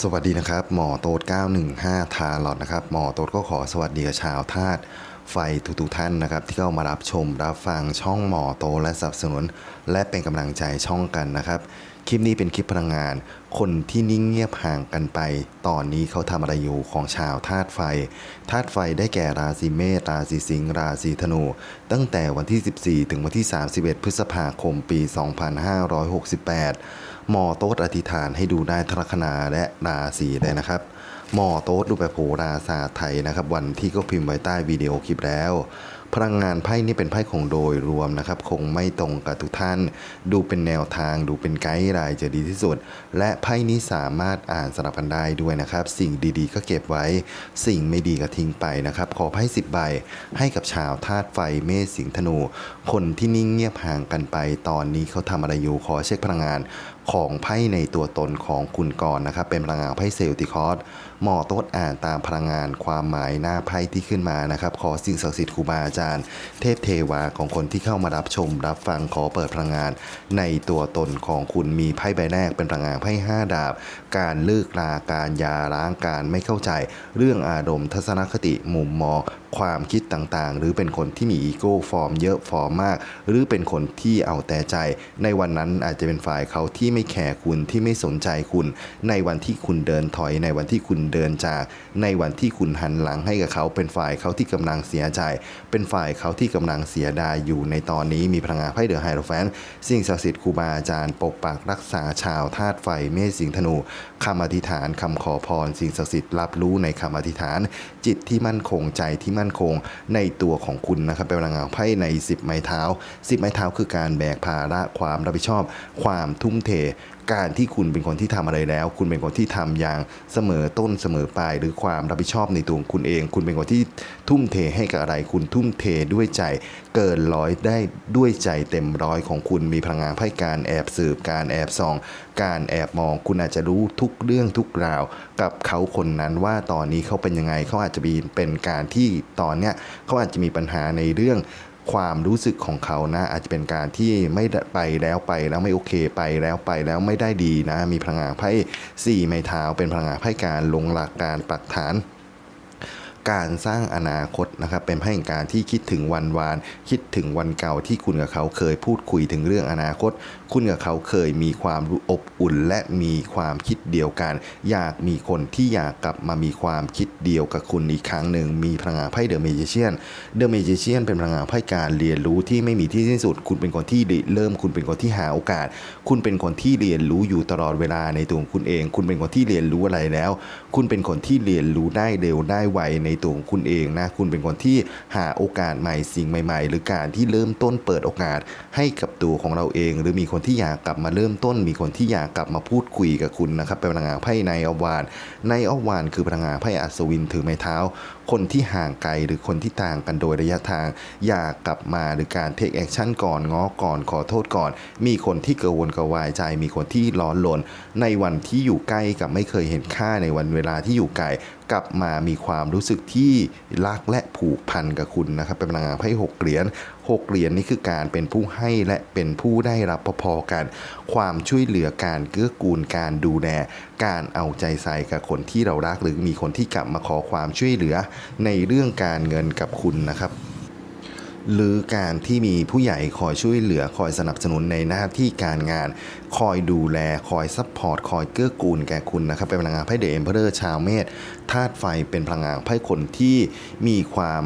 สวัสดีนะครับ หมอโต๊ด915 ทาลอดนะครับ หมอโต๊ดก็ขอสวัสดีกับชาวธาตุไฟทุกๆท่านนะครับ ที่เข้ามารับชมรับฟังช่องหมอโตดและสนับสนุน และเป็นกำลังใจช่องกันนะครับ คลิปนี้เป็นคลิปพลังงาน คนที่นิ่งเงียบห่างกันไป ตอนนี้เขาทำอะไรอยู่ของชาวธาตุไฟ ธาตุไฟได้แก่ราศีเมษ ราศีสิงห์ ราศีธนู ตั้งแต่วันที่ 14 ถึงวันที่ 31 พฤษภาคมปี 2568 หมอโต๊ดอธิษฐานให้ดูได้ทลัคนาและราศีเลยนะครับ หมอโต๊ดดูแบบโหราศาสตร์ไทยนะครับ วันที่ก็พิมพ์ไว้ใต้วิดีโอคลิปแล้ว พลังงานไพ่นี่เป็นไพ่ของโดยรวมนะครับ คงไม่ตรงกับทุกท่าน ดูเป็นแนวทางดูเป็นไกด์ไลน์จะดีที่สุด และไพ่นี้สามารถอ่านสลับกันได้ด้วยนะครับ สิ่งดีๆ ก็เก็บไว้ สิ่งไม่ดีก็ทิ้งไปนะครับ ขอไพ่สิบใบให้กับชาวธาตุไฟเมษสิงห์ธนู คนที่นิ่งเงียบห่างกันไป ตอนนี้เขาทำอะไรอยู่ขอเช็คพลังงาน ของไพ่ในตัวตนของคุณก่อนนะครับ เป็นพลังงานไพ่เซลติคอสหมอโต๊ดอ่านตามพลังงานความหมายหน้าไพ่ที่ขึ้นมานะครับ ขอสิ่งศักดิ์สิทธิ์ครูบาอาจารย์ เทพเทวาของคนที่เข้ามารับชม รับฟังขอเปิดพลังงาน ในตัวตนของคุณมีไพ่ใบแรกเป็นพลังงานไพ่ห้าดาบ การเลิกลาการยาร้างการไม่เข้าใจ เรื่องอารมณ์ทัศนคติมุมมองความคิดต่างๆ หรือเป็นคนที่มีอีโก้ฟอร์มเยอะฟอร์มมาก หรือเป็นคนที่เอาแต่ใจ ในวันนั้นอาจจะเป็นฝ่ายเขาที่ไม่แคร์คุณที่ไม่สนใจคุณ ในวันที่คุณเดินถอย ในวันที่คุณเดินจาก ในวันที่คุณหันหลังให้กับเขา เป็นฝ่ายเขาที่กำลังเสียใจ เป็นฝ่ายเขาที่กำลังเสียดายอยู่ในตอนนี้มีพลังงานไพ่เดอะไฮโรแฟนสิ่งศักดิ์สิทธิ์ครูบาอาจารย์ปกปักรักษาชาวธาตุไฟเมษสิงห์ธนูคำอธิษฐานคำขอพร สิ่งศักดิ์สิทธิ์รับรู้ในคำอธิษฐาน จิตที่มั่นคงใจที่มั่นคงในตัวของคุณนะครับเป็นพลังงานไพ่ใน 10 ไม้เท้า 10 ไม้เท้าคือการแบกภาระความรับผิดชอบ ความทุ่มเทการที่คุณเป็นคนที่ทำอะไรแล้ว คุณเป็นคนที่ทำอย่างเสมอต้นเสมอปลายหรือความรับผิดชอบในตัวคุณเอง คุณเป็นคนที่ทุ่มเทให้กับอะไร คุณทุ่มเทด้วยใจเกินร้อยได้ด้วยใจเต็มร้อยของคุณมีพลังงานไพ่การแอบสืบการแอบส่อง การแอบมอง คุณอาจจะรู้ทุกเรื่องทุกราว กับเขาคนนั้นว่าตอนนี้เขาเป็นยังไงเขาอาจจะมีเป็นการที่ตอนเนี้ยเขาอาจจะมีปัญหาในเรื่อง ความรู้สึกของเขานะอาจจะเป็นการที่ไม่ไปแล้วไปแล้วไม่โอเคไปแล้วไปแล้วไม่ได้ดีนะ มีพลังงานไพ่สี่ไม้เท้าเป็นพลังงานไพ่การลงหลักการปักฐานการสร้างอนาคตนะครับเป็นไพ่แห่งการที่คิดถึงวันวาน คิดถึงวันเก่าที่คุณกับเขาเคยพูดคุยถึงเรื่องอนาคต คุณกับเขาเคยมีความอบอุ่น และมีความคิดเดียวกัน อยากมีคนที่อยากกลับมามีความคิดเดียวกับคุณอีกครั้งหนึ่งมีพลังงานไพ่เดอะเมจิเชียนเดอะเมจิเชียนเป็นพลังงานไพ่การเรียนรู้ที่ไม่มีที่สิ้นสุด คุณเป็นคนที่เริ่มคุณเป็นคนที่หาโอกาส คุณเป็นคนที่เรียนรู้อยู่ตลอดเวลาในตัวคุณเอง คุณเป็นคนที่เรียนรู้อะไรแล้ว คุณเป็นคนที่เรียนรู้ได้เร็วได้ไวในตัวของคุณเองนะคุณเป็นคนที่หาโอกาสใหม่สิ่งใหม่ ๆ หรือการที่เริ่มต้นเปิดโอกาสให้กับตัวของเราเอง หรือมีคนที่อยากกลับมาเริ่มต้น มีคนที่อยากกลับมาพูดคุยกับคุณนะครับเป็นพลังงานไพ่ในอวานในอวานคือพลังงานไพ่อัศวินถือไม้เท้า คนที่ห่างไกลหรือคนที่ต่างกันโดยระยะทาง อยากกลับมาหรือการเทคแอคชั่นก่อนง้อก่อนขอโทษก่อน มีคนที่กระวนกระวายใจ มีคนที่ร้อนรนในวันที่อยู่ใกล้กับไม่เคยเห็นค่าในวันเวลาที่อยู่ไกลกลับมามีความรู้สึกที่รักและผูกพันกับคุณนะครับเป็นพลังงานไพ่หกเหรียญ หกเหรียญนี่คือการเป็นผู้ให้และเป็นผู้ได้รับพอๆกัน ความช่วยเหลือการเกื้อกูลการดูแลการเอาใจใส่กับคนที่เรารักหรือมีคนที่กลับมาขอความช่วยเหลือในเรื่องการเงินกับคุณนะครับหรือการที่มีผู้ใหญ่คอยช่วยเหลือคอยสนับสนุนในหน้าที่การงาน คอยดูแลคอยซัพพอร์ตคอยเกื้อกูลแก่คุณนะครับ เป็นพลังงานไพ่เดอะเอ็มเพอเรอร์ชาวเมษธาตุไฟเป็นพลังงานไพ่คนที่มีความ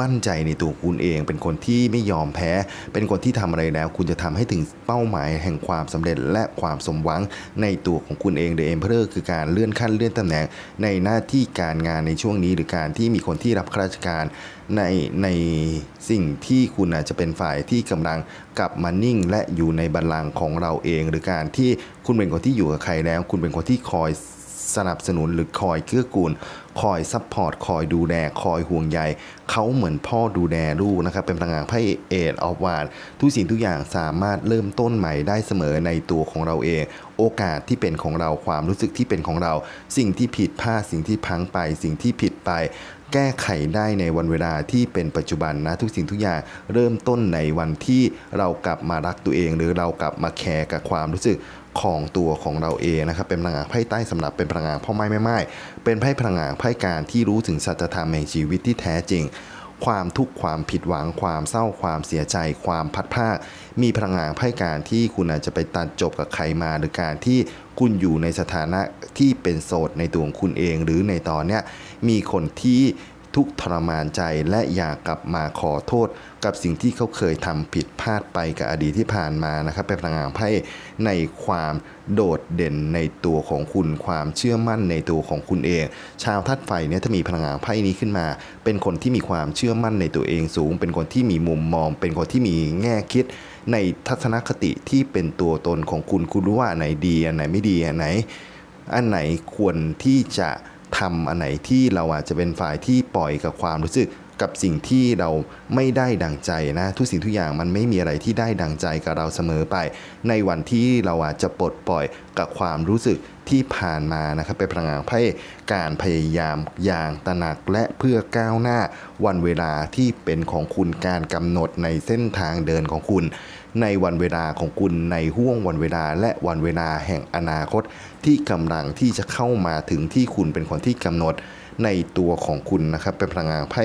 มั่นใจในตัวคุณเอง เป็นคนที่ไม่ยอมแพ้ เป็นคนที่ทำอะไรแล้ว คุณจะทำให้ถึงเป้าหมายแห่งความสำเร็จและความสมหวังในตัวของคุณเองเดอะเอ็มเพอร์คือการเลื่อนขั้นเลื่อนตำแหน่งในหน้าที่การงานในช่วงนี้ หรือการที่มีคนที่รับราชการในในสิ่งที่คุณอาจจะเป็นฝ่ายที่กำลังกลับมานิ่ง และอยู่ในบัลลังก์ของเราเอง หรือการที่คุณเป็นคนที่อยู่กับใครแล้ว คุณเป็นคนที่คอย สนับสนุนหรือคอยเกื้อกูล คอยซัพพอร์ต คอยดูแล คอยห่วงใยเขาเหมือนพ่อดูแลลูกนะครับ เป็นพลังงานไพ่เอทออฟวานทุกสิ่งทุกอย่างสามารถเริ่มต้นใหม่ได้เสมอในตัวของเราเอง โอกาสที่เป็นของเราความรู้สึกที่เป็นของเรา สิ่งที่ผิดพลาดสิ่งที่พังไป สิ่งที่ผิดไป แก้ไขได้ในวันเวลาที่เป็นปัจจุบันนะทุกสิ่งทุกอย่างเริ่มต้นในวันที่เรากลับมารักตัวเอง หรือเรากลับมาแคร์กับความรู้สึกของตัวของเราเองนะครับเป็นพลังงานไพ่ใต้สำหรับเป็นพลังงานพ่อไม้แม่ไม้เป็นไพ่พลังงานไพ่การที่รู้ถึงสัจธรรมแห่งชีวิตที่แท้จริง ความทุกข์ความผิดหวังความเศร้าความเสียใจ ความพัดภามีพลังงานไพ่การที่คุณอาจจะไปตัดจบกับใครมา หรือการที่คุณอยู่ในสถานะที่เป็นโสดในตัวของคุณเอง หรือในตอนเนี้ยมีคนที่ ทุกทรมานใจและอยากกลับมาขอโทษ กับสิ่งที่เขาเคยทำผิดพลาดไปกับอดีตที่ผ่านมานะครับเป็นพลังงานไพ่ในความโดดเด่นในตัวของคุณความเชื่อมั่นในตัวของคุณเอง ชาวธาตุไฟเนี่ยถ้ามีพลังงานไพ่นี้ขึ้นมา เป็นคนที่มีความเชื่อมั่นในตัวเองสูง เป็นคนที่มีมุมมอง เป็นคนที่มีแง่คิด ในทัศนคติที่เป็นตัวตนของคุณคุณรู้ว่าไหนดีอันไหนไม่ดีอันไหน อันไหนควรที่จะ ทำอันไหนที่เราอาจจะเป็นฝ่ายที่ปล่อยกับความรู้สึกกับสิ่งที่เราไม่ได้ดังใจนะทุกสิ่งทุกอย่างมันไม่มีอะไรที่ได้ดังใจกับเราเสมอไป ในวันที่เราอาจจะปลดปล่อยกับความรู้สึกที่ผ่านมานะครับเป็นพลังงานไพ่การพยายามอย่างตระหนักและเพื่อก้าวหน้าวันเวลาที่เป็นของคุณการกำหนดในเส้นทางเดินของคุณ ในวันเวลาของคุณในห่วงวันเวลาและวันเวลาแห่งอนาคต ที่กำลังที่จะเข้ามาถึงที่คุณเป็นคนที่กำหนดในตัวของคุณนะครับ เป็นพลังงานไพ่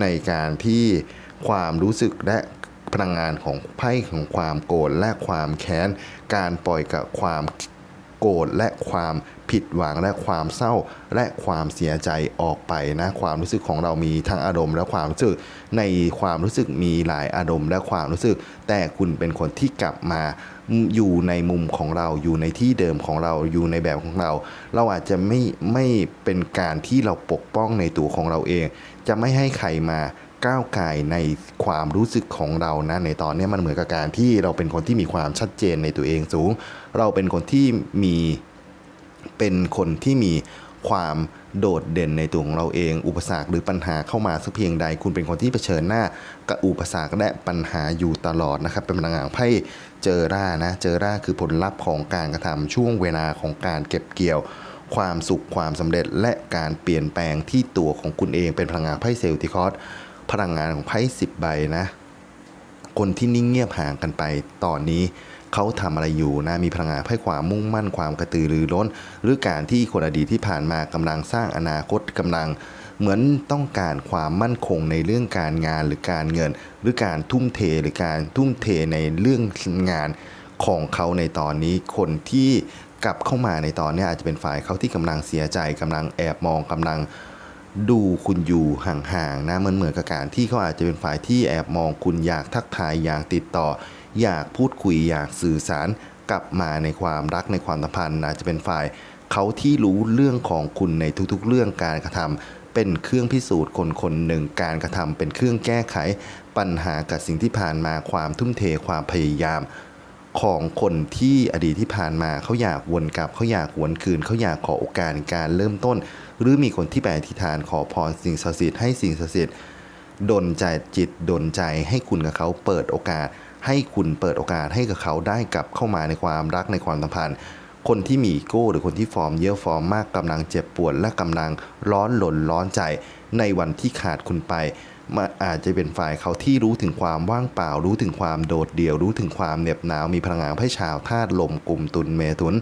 ในการที่ความรู้สึกและพลังงานของไพ่ของความโกรธและความแค้น การปล่อยกับความโกรธและความ ผิดหวังและความเศร้าและความเสียใจออกไปนะความรู้สึกของเรามีทั้งอารมณ์และความรู้สึกในความรู้สึกมีหลายอารมณ์และความรู้สึก แต่คุณเป็นคนที่กลับมาอยู่ในมุมของเราอยู่ในที่เดิมของเราอยู่ในแบบของเรา เราอาจจะไม่ไม่เป็นการที่เราปกป้องในตัวของเราเอง จะไม่ให้ใครมาก้าวไก่ในความรู้สึกของเรานะในตอนนี้มันเหมือนกับการที่เราเป็นคนที่มีความชัดเจนในตัวเองสูง เราเป็นคนที่มี เป็นคนที่มีความโดดเด่นในตัวของเราเอง อุปสรรคหรือปัญหาเข้ามาสักเพียงใด คุณเป็นคนที่เผชิญหน้ากับอุปสรรคและปัญหาอยู่ตลอดนะครับ เป็นพลังงานไพ่เจอร่านะ เจอร่าคือผลลัพธ์ของการกระทำช่วงเวลาของการเก็บเกี่ยว ความสุขความสำเร็จและการเปลี่ยนแปลงที่ตัวของคุณเอง เป็นพลังงานไพ่เซลติคอสพลังงานของไพ่สิบใบนะ คนที่นิ่งเงียบห่างกันไปตอนนี้ เขาทำอะไรอยู่นะมีพลังงานให้ความมุ่งมั่นความกระตือรือร้น หรือการที่คนอดีตที่ผ่านมากำลังสร้างอนาคตกำลังเหมือนต้องการความมั่นคงในเรื่องการงานหรือการเงิน หรือการทุ่มเทหรือการทุ่มเทในเรื่องงานของเขาในตอนนี้คนที่กลับเข้ามาในตอนนี้อาจจะเป็นฝ่ายเขาที่กำลังเสียใจกำลังแอบมองกำลังดูคุณอยู่ห่างๆนะมันเหมือนกับการที่เขาอาจจะเป็นฝ่ายที่แอบมองคุณอยากทักทายอยากติดต่อ อยากพูดคุยอยากสื่อสารกลับมาในความรักในความสัมพันธ์อาจจะเป็นฝ่ายเขาที่รู้เรื่องของคุณในทุกๆ เรื่องการกระทำเป็นเครื่องพิสูจน์คนคนหนึ่งการกระทำเป็นเครื่องแก้ไข ปัญหากับสิ่งที่ผ่านมาความทุ่มเทความพยายาม ของคนที่อดีตที่ผ่านมาเขาอยากวนกลับเขาอยากหวนคืนเขาอยากขอโอกาสการเริ่มต้น หรือมีคนที่ไปอธิฐานขอพรสิ่งศักดิ์สิทธิ์ให้สิ่งศักดิ์สิทธิ์ดลใจจิตดลใจให้คุณกับเขาเปิดโอกาส ให้คุณเปิดโอกาสให้กับเขาได้กลับเข้ามาในความรักในความสัมพันธ์ คนที่มีอีโก้ หรือคนที่ฟอร์มเยอะฟอร์มมากกำลังเจ็บปวดและกำลังร้อนหล่นร้อนใจ ในวันที่ขาดคุณไปมันอาจจะเป็นฝ่ายเขาที่รู้ถึงความว่างเปล่า รู้ถึงความโดดเดี่ยว รู้ถึงความเหน็บหนาว มีพลังงานให้ชาวธาตุลมกลุ่มตุลเมถุน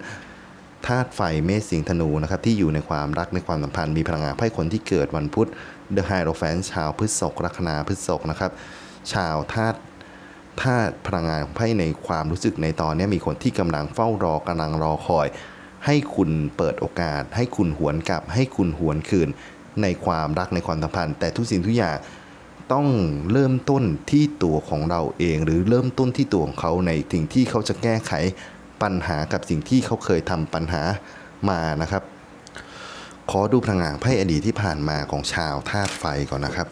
ธาตุไฟเมษสิงธนูนะครับที่อยู่ในความรักในความสัมพันธ์มีพลังงานให้คนที่เกิดวันพุธ The Hierophant ชาวพฤษภลัคนาพฤษภนะครับ ชาวธาตุ ธาตุพลังงานของไพ่ในความรู้สึกในตอนนี้มีคนที่กำลังเฝ้ารอกำลังรอคอย ให้คุณเปิดโอกาส ให้คุณหวนกลับ ให้คุณหวนคืน ในความรักในความสัมพันธ์ แต่ทุกสิ่งทุกอย่างต้องเริ่มต้นที่ตัวของเราเอง หรือเริ่มต้นที่ตัวของเขาในสิ่งที่เขาจะแก้ไขปัญหากับสิ่งที่เขาเคยทำปัญหามานะครับ ขอดูพลังงานไพ่อดีตที่ผ่านมาของชาวธาตุไฟก่อนนะครับ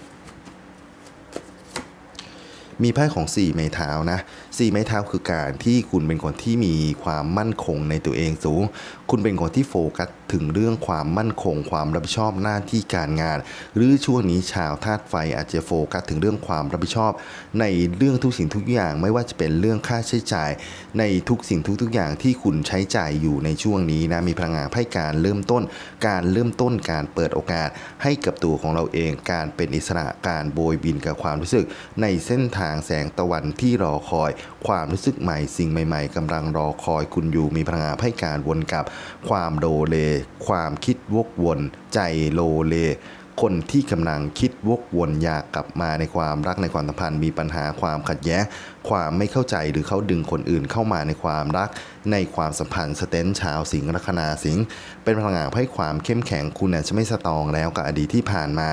มีไพ่ของสี่ไม้เท้านะ สี่ไม้เท้าคือการที่คุณเป็นคนที่มีความมั่นคงในตัวเองสูง คุณเป็นคนที่โฟกัสถึงเรื่องความมั่นคง ความรับผิดชอบหน้าที่การงาน หรือช่วงนี้ชาวธาตุไฟอาจจะโฟกัสถึงเรื่องความรับผิดชอบ ในเรื่องทุกสิ่งทุกอย่าง ไม่ว่าจะเป็นเรื่องค่าใช้จ่าย ในทุกสิ่งทุกๆอย่างที่คุณใช้จ่ายอยู่ในช่วงนี้นะมีพลังงานไพ่การเริ่มต้น การเริ่มต้นการเปิดโอกาสให้กับตัวของเราเอง การเป็นอิสระการโบยบินกับความรู้สึก ในเส้นทางแสงตะวันที่รอคอยความรู้สึกใหม่สิ่งใหม่ ๆกำลังรอคอยคุณอยู่มีพลังงานไพ่การวนกับความโลเล ความคิดวกวน ใจโลเลคนที่กำลังคิดวกวนอยากกลับมาในความรักในความสัมพันธ์มีปัญหาความขัดแย้ง ความไม่เข้าใจหรือเขาดึงคนอื่นเข้ามาในความรัก ในความสัมพันธ์สเตนชาวสิงห์ลัคนาสิงห์เป็นพลังงานให้ความเข้มแข็งคุณอาจจะไม่สตองแล้วกับอดีตที่ผ่านมา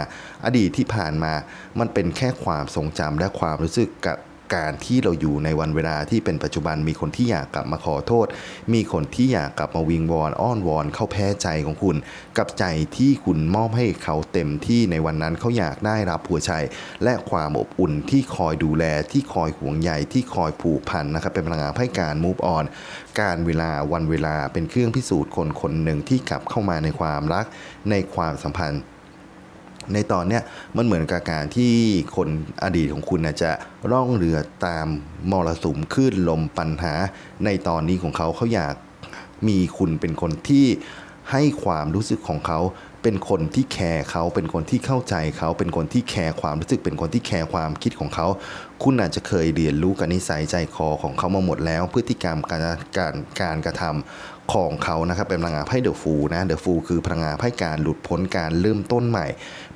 อดีตที่ผ่านมา มันเป็นแค่ความทรงจำและความรู้สึกกับ การที่เราอยู่ในวันเวลาที่เป็นปัจจุบันมีคนที่อยากกลับมาขอโทษ มีคนที่อยากกลับมาวิงวอนอ้อนวอนเข้าแพ้ใจของคุณ กับใจที่คุณมอบให้เขาเต็มที่ในวันนั้นเขาอยากได้รับหัวใจ และความอบอุ่นที่คอยดูแลที่คอยห่วงใยที่คอยผูกพันนะครับเป็นพลังงานให้การ move on การเวลาวันเวลาเป็นเครื่องพิสูจน์คนคนหนึ่งที่กลับเข้ามาในความรักในความสัมพันธ์ ในตอนเนี้ยมันเหมือนกับการที่คนอดีตของคุณนะจะร่องเรือตามมรสุมคลื่นลมปัญหา ในตอนนี้ของเขาเขาอยากมีคุณเป็นคนที่ให้ความรู้สึกของเขา เป็นคนที่แคร์เขา เป็นคนที่เข้าใจเขา เป็นคนที่แคร์ความรู้สึก เป็นคนที่แคร์ความคิดของเขา คุณอาจจะเคยเรียนรู้กับนิสัยใจคอของเขามาหมดแล้ว พฤติกรรมการการการกระทำ ของเขานะครับเป็นพลังงานไพ่เดอะฟูนะเดอะฟูคือพลังงานไพ่การหลุดพ้นการเริ่มต้นใหม่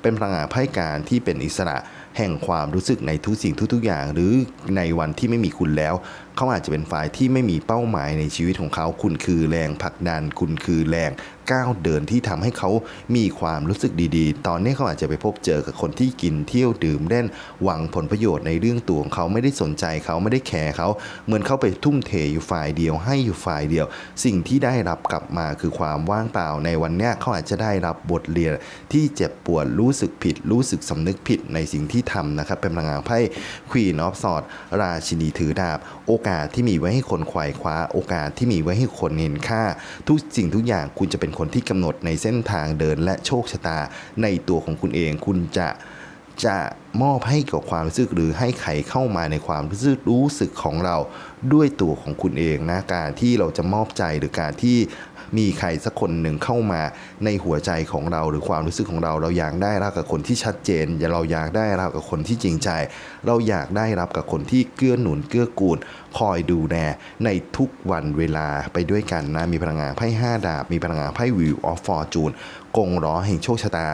เป็นพลังงานไพ่การที่เป็นอิสระแห่งความรู้สึกในทุกสิ่งทุกๆอย่าง หรือในวันที่ไม่มีคุณแล้ว เขาอาจจะเป็นฝ่ายที่ไม่มีเป้าหมายในชีวิตของเขา คุณคือแรงผลักดัน คุณคือแรงก้าวเดินที่ทำให้เขามีความรู้สึกดีๆ ตอนนี้เขาอาจจะไปพบเจอกับคนที่กินเที่ยวดื่มเล่นหวังผลประโยชน์ในเรื่องตัวของเขาไม่ได้สนใจเขาไม่ได้แคร์เขาเหมือนเขาไปทุ่มเทอยู่ฝ่ายเดียวให้อยู่ฝ่ายเดียว สิ่งที่ได้รับกลับมาคือความว่างเปล่าในวันนี้เขาอาจจะได้รับบทเรียนที่เจ็บปวดรู้สึกผิด รู้สึกสำนึกผิดในสิ่งที่ทำนะครับเป็นพลังงานไพ่ Queen of Swords ราชินีถือดาบโอกอกาสที่มีไว้ให้คนควายคว้า โอกาสที่มีไว้ให้คนเห็นค่า ทุกสิ่งทุกอย่างคุณจะเป็นคนที่กำหนดในเส้นทางเดินและโชคชะตาในตัวของคุณเอง คุณจะจะมอบให้กับความรู้สึกหรือให้ใครเข้ามาในความรู้สึกรู้สึกของเราด้วยตัวของคุณเองนะการที่เราจะมอบใจหรือการที่ มีใครสักคนหนึ่งเข้ามาในหัวใจของเราหรือความรู้สึกของเรา เราอยากได้รับกับคนที่ชัดเจนอย่าเราอยากได้รับกับคนที่จริงใจ เราอยากได้รับกับคนที่เกื้อหนุนเกื้อกูลคอยดูแลในทุกวันเวลาไปด้วยกันนะมีพลังงานไพ่ห้าดาบ มีพลังงานไพ่วิวออฟฟอร์จูนกงล้อแห่งโชคชะตา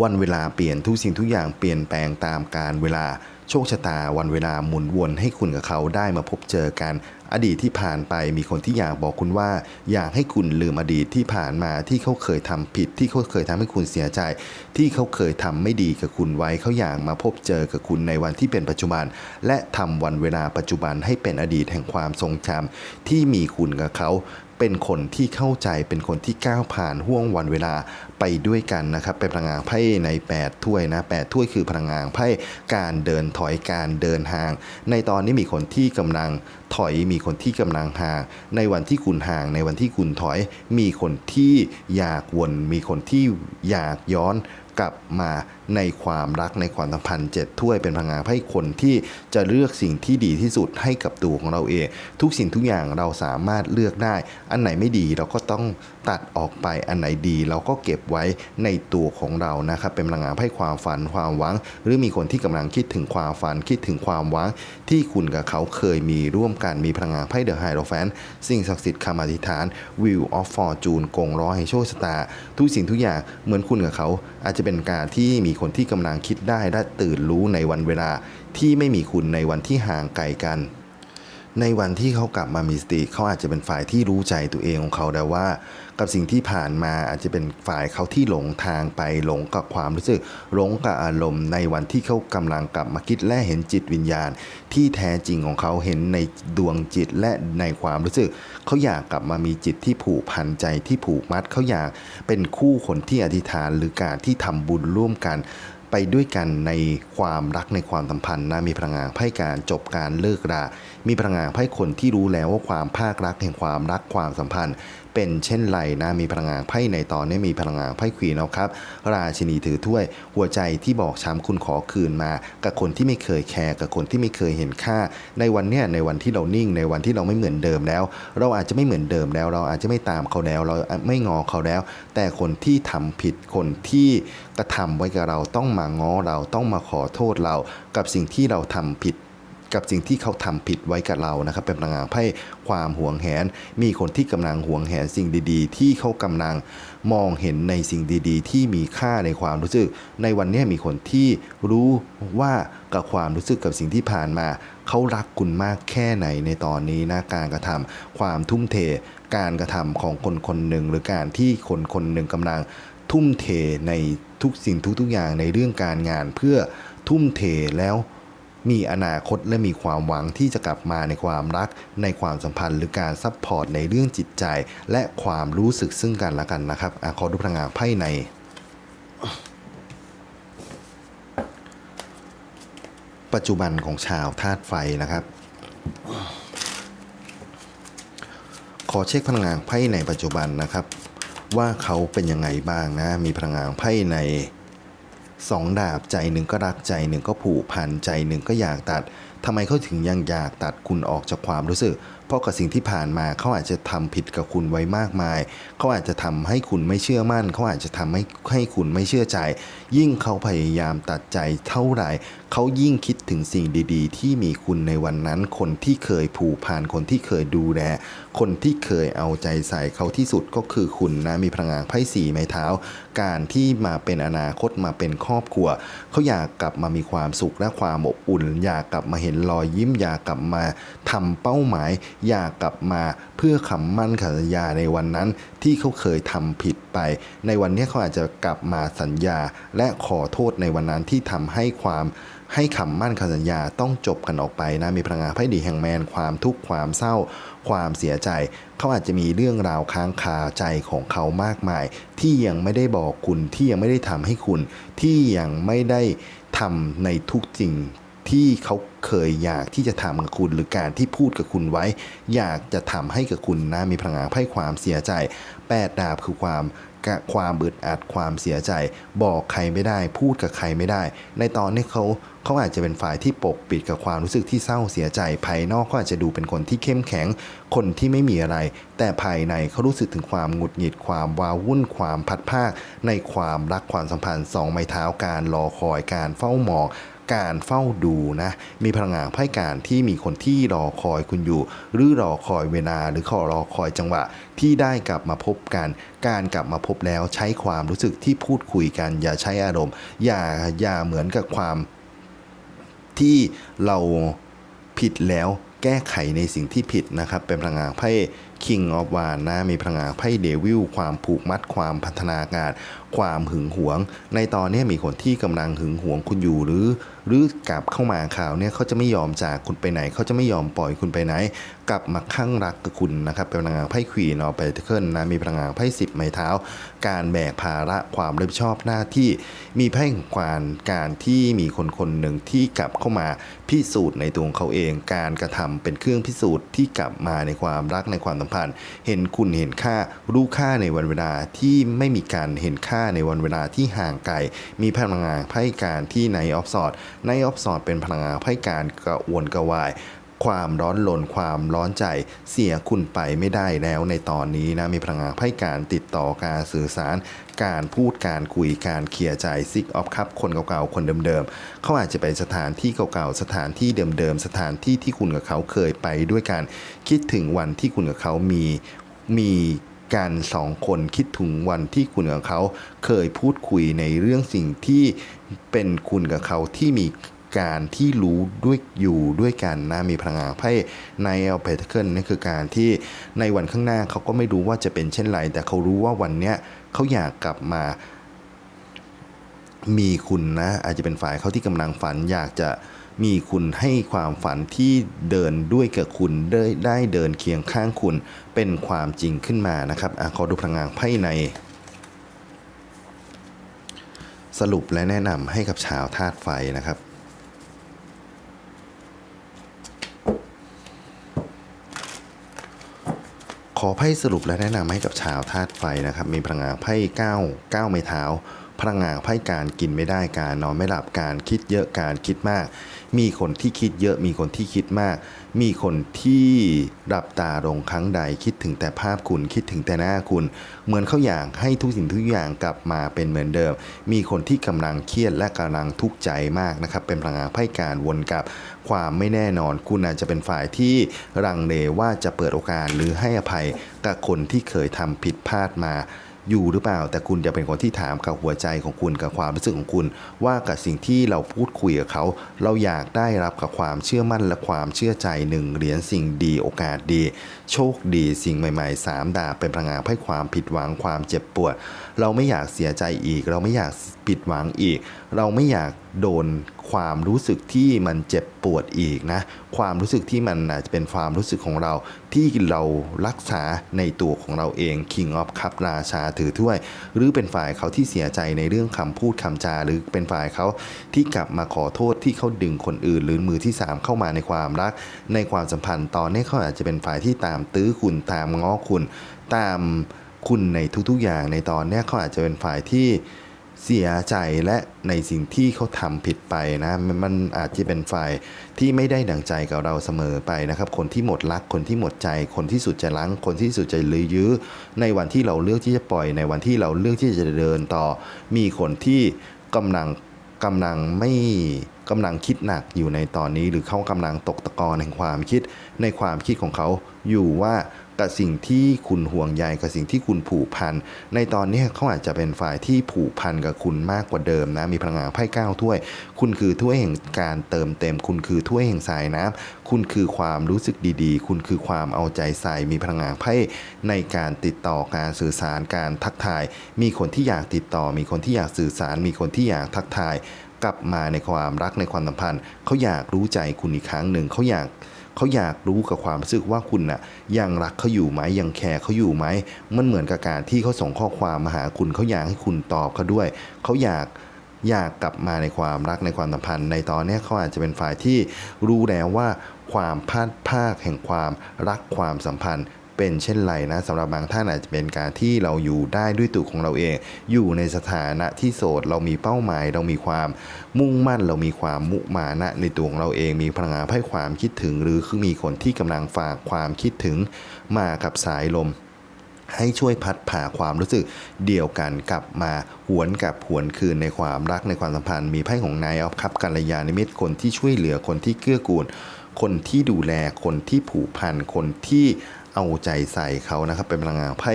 วันเวลาเปลี่ยนทุกสิ่งทุกอย่างเปลี่ยนแปลงตามการเวลาโชคชะตาวันเวลาหมุนวนให้คุณกับเขาได้มาพบเจอกัน อดีตที่ผ่านไปมีคนที่อยากบอกคุณว่า อยากให้คุณลืมอดีตที่ผ่านมาที่เขาเคยทำผิด ที่เขาเคยทำให้คุณเสียใจ ที่เขาเคยทำไม่ดีกับคุณไว้เขาอยากมาพบเจอกับคุณในวันที่เป็นปัจจุบัน และทำวันเวลาปัจจุบันให้เป็นอดีตแห่งความทรงจำที่มีคุณกับเขา เป็นคนที่เข้าใจเป็นคนที่ก้าวผ่านห่วงวันเวลาไปด้วยกันนะครับเป็นพลังงานไพ่ใน 8 ถ้วยนะ8ถ้วยคือพลังงานไพ่การเดินถอยการเดินห่าง ในตอนนี้มีคนที่กำลังถอยมีคนที่กำลังห่าง ในวันที่คุณห่าง ในวันที่คุณถอย มีคนที่อยากวน มีคนที่อยากย้อนกลับมา ในความรักในความสัมพันธ์เจ็ดถ้วยเป็นพลังงานให้คนที่จะเลือกสิ่งที่ดีที่สุดให้กับตัวของเราเอง ทุกสิ่งทุกอย่างเราสามารถเลือกได้ อันไหนไม่ดีเราก็ต้องตัดออกไปอันไหนดี เราก็เก็บไว้ในตัวของเรานะครับเป็นพลังงานให้ความฝันความหวัง หรือมีคนที่กำลังคิดถึงความฝันคิดถึงความหวัง ที่คุณกับเขาเคยมีร่วมกันมีพลังงานไพ่เดอะไฮโรแฟนสิ่งศักดิ์สิทธิ์คำอธิษฐานวิวออฟฟอร์จูนกงร้อยให้โชคชะตาทุกสิ่งทุกอย่างเหมือนคุณกับเขา อาจจะเป็นการที่มีคนที่กำลังคิดได้และตื่นรู้ในวันเวลาที่ไม่มีคุณในวันที่ห่างไกลกัน ในวันที่เขากลับมามีสติเขาอาจจะเป็นฝ่ายที่รู้ใจตัวเองของเขาแต่ว่า กับสิ่งที่ผ่านมาอาจจะเป็นฝ่ายเขาที่หลงทางไปหลงกับความรู้สึกหลงกับอารมณ์ในวันที่เขากำลังกลับมาคิดและเห็นจิตวิญญาณ ที่แท้จริงของเขาเห็นในดวงจิตและในความรู้สึก เขาอยากกลับมามีจิตที่ผูกพันใจที่ผูกมัดเขาอยากเป็นคู่คนที่อธิษฐานหรือการที่ทำบุญร่วมกันไปด้วยกันในความรักในความสัมพันธ์นะมีพลังงานไพ่การจบการเลิกรา มีพลังงานไพ่คนที่รู้แล้วว่าความภาครักแห่งความรักความสัมพันธ์ เป็นเช่นไรนะมีพลังงานไพ่ในตอนนี้มีพลังงานไพ่ควีนนะครับ ราชินีถือถ้วย หัวใจที่บอกช้ำคุณขอคืนมา กับคนที่ไม่เคยแคร์กับคนที่ไม่เคยเห็นค่า ในวันเนี้ยในวันที่เรานิ่ง ในวันที่เราไม่เหมือนเดิมแล้ว เราอาจจะไม่เหมือนเดิมแล้ว เราอาจจะไม่ตามเขาแล้ว เราไม่งอเขาแล้ว แต่คนที่ทำผิดคนที่กระทำไว้กับเราต้องมาง้อเราต้องมาขอโทษเรา กับสิ่งที่เราทำผิด กับสิ่งที่เขาทำผิดไว้กับเรานะครับ เป็นพลังงานไพ่ความหวงแหน มีคนที่กำลังหวงแหนสิ่งดีๆ ที่เขากำลังมองเห็นในสิ่งดีๆ ที่มีค่าในความรู้สึก ในวันนี้มีคนที่รู้ว่ากับความรู้สึกกับสิ่งที่ผ่านมา เขารักคุณมากแค่ไหนในตอนนี้นะการกระทำความทุ่มเท การกระทำของคนคนหนึ่งหรือการที่คนคนหนึ่งกำลังทุ่มเทในทุกสิ่งทุกๆอย่างในเรื่องการงานเพื่อทุ่มเทแล้ว มีอนาคตและมีความหวังที่จะกลับมาในความรัก ในความสัมพันธ์หรือการซัพพอร์ตในเรื่องจิตใจ และความรู้สึกซึ่งกันและกันนะครับอขอดูพลังงานไพ่ในปัจจุบันของชาวธาตุไฟนะครับ ขอเช็คพลังงานไพ่ในปัจจุบันนะครับ ว่าเขาเป็นยังไงบ้างนะ มีพลังงานไพ่ใน สองดาบใจหนึ่งก็รักใจหนึ่งก็ผูกพันใจหนึ่งก็อยากตัดทำไมเขาถึงยังอยากตัดคุณออกจากความรู้สึก เพราะกับสิ่งที่ผ่านมาเขาอาจจะทำผิดกับคุณไว้มากมาย เขาอาจจะทำให้คุณไม่เชื่อมั่น เขาอาจจะทำให้ให้คุณไม่เชื่อใจ ยิ่งเขาพยายามตัดใจเท่าไหร่เขายิ่งคิดถึงสิ่งดีๆ ที่มีคุณในวันนั้น คนที่เคยผูกพันคนที่เคยดูแลคนที่เคยเอาใจใส่เขาที่สุดก็คือคุณนะมีพลังงานไพ่สีไม้เท้า การที่มาเป็นอนาคตมาเป็นครอบครัว เขาอยากกลับมามีความสุขและความอบอุ่น อยากกลับมาเห็นรอยยิ้มอยากกลับมาทำเป้าหมาย อยากกลับมาเพื่อคำมั่นสัญญาในวันนั้นที่เขาเคยทำผิดไป ในวันนี้เขาอาจจะกลับมาสัญญา และขอโทษในวันนั้นที่ทำให้ความให้คำมั่นคำสัญญาต้องจบกันออกไปนะมีพลังงานไพ่ดีแห่งแมนความทุกข์ความเศร้า ความเสียใจ เขาอาจจะมีเรื่องราวค้างคาใจของเขามากมาย ที่ยังไม่ได้บอกคุณที่ยังไม่ได้ทำให้คุณ ที่ยังไม่ได้ทำในทุกสิ่ง ที่เขาเคยอยากที่จะทำกับคุณ หรือการที่พูดกับคุณไว้ อยากจะทำให้กับคุณนะมีพลังงานไพ่ความเสียใจแปดดาบคือความความอึดอัดความเสียใจ บอกใครไม่ได้ พูดกับใครไม่ได้ ในตอนนี้เขาเขาอาจจะเป็นฝ่ายที่ปกปิดกับความรู้สึกที่เศร้าเสียใจ ภายนอกเขาอาจจะดูเป็นคนที่เข้มแข็ง คนที่ไม่มีอะไร แต่ภายในเขารู้สึกถึงความหงุดหงิดความวาวุ่นความพัดภาค ในความรักความสัมพันธ์สองไม้เท้าการรอคอยการเฝ้ามอง การเฝ้าดูนะ มีพลังงานไพ่การที่มีคนที่รอคอยคุณอยู่ หรือรอคอยเวลาหรือขอรอคอยจังหวะ ที่ได้กลับมาพบกัน การกลับมาพบแล้วใช้ความรู้สึกที่พูดคุยกัน อย่าใช้อารมณ์ อย่าอย่าเหมือนกับความที่เราผิดแล้วแก้ไขในสิ่งที่ผิดนะครับ เป็นพลังงานไพ่ King of w a n นะมีพลังงานไพ่เดวิลความผูกมัดความพัฒนาการความหึงหวง ในตอนนี้มีคนที่กำลังหึงหวงคุณอยู่หรือ หรือกลับเข้ามาข่าวเนี่ยเขาจะไม่ยอมจากคุณไปไหน เขาจะไม่ยอมปล่อยคุณไปไหน กลับมาข้างรักกับคุณนะครับเป็นพลังงานไพ่ควีนอไปเคิลนะมีพลังงานไพ่สิบไม้เท้า การแบกภาระความรับผิดชอบหน้าที่ มีไพ่ของการการที่มีคนคนหนึ่งที่กลับเข้ามาพิสูจน์ในตัวของเขาเอง การกระทำเป็นเครื่องพิสูจน์ที่กลับมาในความรักในความสัมพันธ์ เห็นคุณเห็นค่ารู้ค่าในวันเวลาที่ไม่มีการเห็นค่าในวันเวลาที่ห่างไกล มีพลังงานไพ่การที่ในออฟสอดในออฟสอดเป็นพลังงานไพ่การกระวนกระวายความร้อนลนความร้อนใจเสียคุณไปไม่ได้แล้วในตอนนี้นะมีพลังงานไพ่การติดต่อการสื่อสาร การพูดการคุยการเคลียร์ใจซิกออฟคัพคนเก่าๆคนเดิมๆเขาอาจจะไปสถานที่เก่าๆสถานที่เดิมๆสถานที่ที่คุณกับเขาเคยไปด้วยกัน คิดถึงวันที่คุณกับเขามีมี การสองคนคิดถึงวันที่คุณกับเขาเคยพูดคุยในเรื่องสิ่งที่เป็นคุณกับเขาที่มีการที่รู้ด้วยอยู่ด้วยกันนะมีพลังงานไพ่ในเอลเพเคิลนี่คือการที่ในวันข้างหน้าเขาก็ไม่รู้ว่าจะเป็นเช่นไร แต่เขารู้ว่าวันเนี้ยเขาอยากกลับมามีคุณนะ อาจจะเป็นฝ่ายเขาที่กำลังฝันอยากจะ มีคุณให้ความฝันที่เดินด้วยกับคุณได้ได้เดินเคียงข้างคุณเป็นความจริงขึ้นมานะครับอขอดูพลังงานไพ่ใน สรุปและแนะนำให้กับชาวธาตุไฟนะครับขอไพ่สรุปและแนะนำให้กับชาวธาตุไฟนะครับ มีพลังงานไพ่เก้าเก้าไม้เท้า พลังงานไพ่การกินไม่ได้การนอนไม่หลับการคิดเยอะการคิดมาก มีคนที่คิดเยอะมีคนที่คิดมาก มีคนที่ดับตาลงครั้งใดคิดถึงแต่ภาพคุณคิดถึงแต่หน้าคุณ เหมือนเขาอยากให้ทุกสิ่งทุกอย่างกลับมาเป็นเหมือนเดิม มีคนที่กำลังเครียดและกำลังทุกข์ใจมากนะครับ เป็นพลังงานไพ่การวนกับความไม่แน่นอน คุณอาจจะเป็นฝ่ายที่รังเลว่าจะเปิดโอกาสหรือให้อภัยกับคนที่เคยทำผิดพลาดมา อยู่หรือเปล่า แต่คุณจะเป็นคนที่ถามกับหัวใจของคุณกับความรู้สึกของคุณ ว่ากับสิ่งที่เราพูดคุยกับเขา เราอยากได้รับกับความเชื่อมั่นและความเชื่อใจหนึ่งเหรียญสิ่งดีโอกาสดี โชคดีสิ่งใหม่ๆสามดาบเป็นพลังงานให้ความผิดหวังความเจ็บปวด เราไม่อยากเสียใจอีก เราไม่อยากผิดหวังอีก เราไม่อยากโดนความรู้สึกที่มันเจ็บปวดอีกนะ ความรู้สึกที่มันอาจจะเป็นความรู้สึกของเรา ที่เรารักษาในตัวของเราเอง King of Cup ราชาถือถ้วย หรือเป็นฝ่ายเขาที่เสียใจในเรื่องคำพูดคำจา หรือเป็นฝ่ายเขาที่กลับมาขอโทษที่เขาดึงคนอื่น หรือมือที่สามเข้ามาในความรัก ในความสัมพันธ์ตอนนี้เขาอาจจะเป็นฝ่ายที่ตามตื้อคุณตามง้อคุณตาม คุณในทุกๆอย่างในตอนนี้เขาอาจจะเป็นฝ่ายที่เสียใจและในสิ่งที่เขาทำผิดไปนะมันอาจจะเป็นฝ่ายที่ไม่ได้ดังใจกับเราเสมอไปนะครับ คนที่หมดรักคนที่หมดใจ คนที่สุดจะลังคนที่สุดจะลือยื้อ ในวันที่เราเลือกที่จะปล่อย ในวันที่เราเลือกที่จะเดินต่อ มีคนที่กำลังกำลังไม่กำลังคิดหนักอยู่ในตอนนี้ หรือเขากำลังตกตะกอนแห่งความคิดในความคิดของเขาอยู่ว่า กับสิ่งที่คุณห่วงใยกับสิ่งที่คุณผูกพัน ในตอนนี้เขาอาจจะเป็นฝ่ายที่ผูกพันกับคุณมากกว่าเดิมนะมีพลังงานไพ่เก้าถ้วย คุณคือถ้วยแห่งการเติมเต็ม คุณคือถ้วยแห่งสายน้ำคุณคือความรู้สึกดีๆ คุณคือความเอาใจใส่ มีพลังงานไพ่ในการติดต่อการสื่อสารการทักทาย มีคนที่อยากติดต่อ มีคนที่อยากสื่อสาร มีคนที่อยากทักทาย กลับมาในความรักในความสัมพันธ์เขาอยากรู้ใจคุณอีกครั้งหนึ่งเขาอยาก เขาอยากรู้กับความรู้สึกว่าคุณน่ะยังรักเขาอยู่ไหมยังแคร์เขาอยู่ไหมมันเหมือนกับการที่เขาส่งข้อความมาหาคุณเขาอยากให้คุณตอบเขาด้วยเขาอยากอยากกลับมาในความรักในความสัมพันธ์ ในตอนนี้เขาอาจจะเป็นฝ่ายที่รู้แล้วว่าความพลาดพลาดแห่งความรักความสัมพันธ์ เป็นเช่นไรนะสำหรับบางท่านอาจจะเป็นการที่เราอยู่ได้ด้วยตัวของเราเอง อยู่ในสถานะที่โสดเรามีเป้าหมาย เรามีความมุ่งมั่น เรามีความมุมานะในตัวของเราเอง มีพลังงานให้ความคิดถึง หรือคือมีคนที่กำลังฝากความคิดถึงมากับสายลมให้ช่วยพัดผ่าความรู้สึกเดียวกันกลับมาหวนกับหวนคืนในความรักในความสัมพันธ์ มีไพ่ของนายออฟคับกัลยาณมิตรคนที่ช่วยเหลือคนที่เกื้อกูล คนที่ดูแลคนที่ผูกพันคนที่ เอาใจใส่เขานะครับเป็นพลังงานไพ่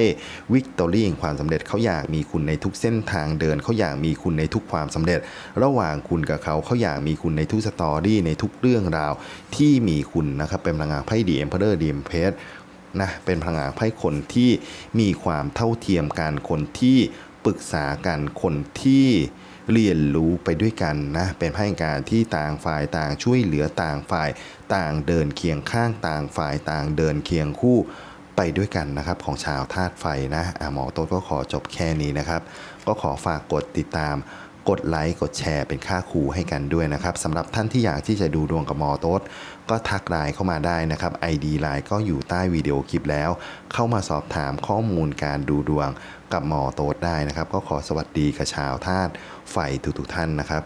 วิกตอรี่แห่งความสำเร็จเขาอยากมีคุณในทุกเส้นทางเดินเขาอยากมีคุณในทุกความสำเร็จ ระหว่างคุณกับเขาเขาอยากมีคุณในทุกสตอรี่ในทุกเรื่องราวที่มีคุณนะครับเป็นพลังงานไพ่ดีเอ็มเพเรอร์ดีเอ็มเพสนะเป็นพลังงานไพ่คนที่มีความเท่าเทียมกันคนที่ปรึกษากันคนที่ เรียนรู้ไปด้วยกันนะเป็นไพ่แห่งการที่ต่างฝ่ายต่างช่วยเหลือต่างฝ่าย ต่างเดินเคียงข้างต่างฝ่ายต่างเดินเคียงคู่ไปด้วยกันนะครับของชาวธาตุไฟนะะหมอโต้ก็ขอจบแค่นี้นะครับ ก็ขอฝากกดติดตามกดไลค์กดแชร์เป็นค่าครูให้กันด้วยนะครับสำหรับท่านที่อยากที่จะดูดวงกับหมอโต๊ดก็ทักไลน์เข้ามาได้นะครับ ID ไลน์ก็อยู่ใต้วิดีโอคลิปแล้ว เข้ามาสอบถามข้อมูลการดูดวงกับหมอโต๊ดได้นะครับ ก็ขอสวัสดีกับชาวธาตุ ไฟทุกๆท่านนะครับ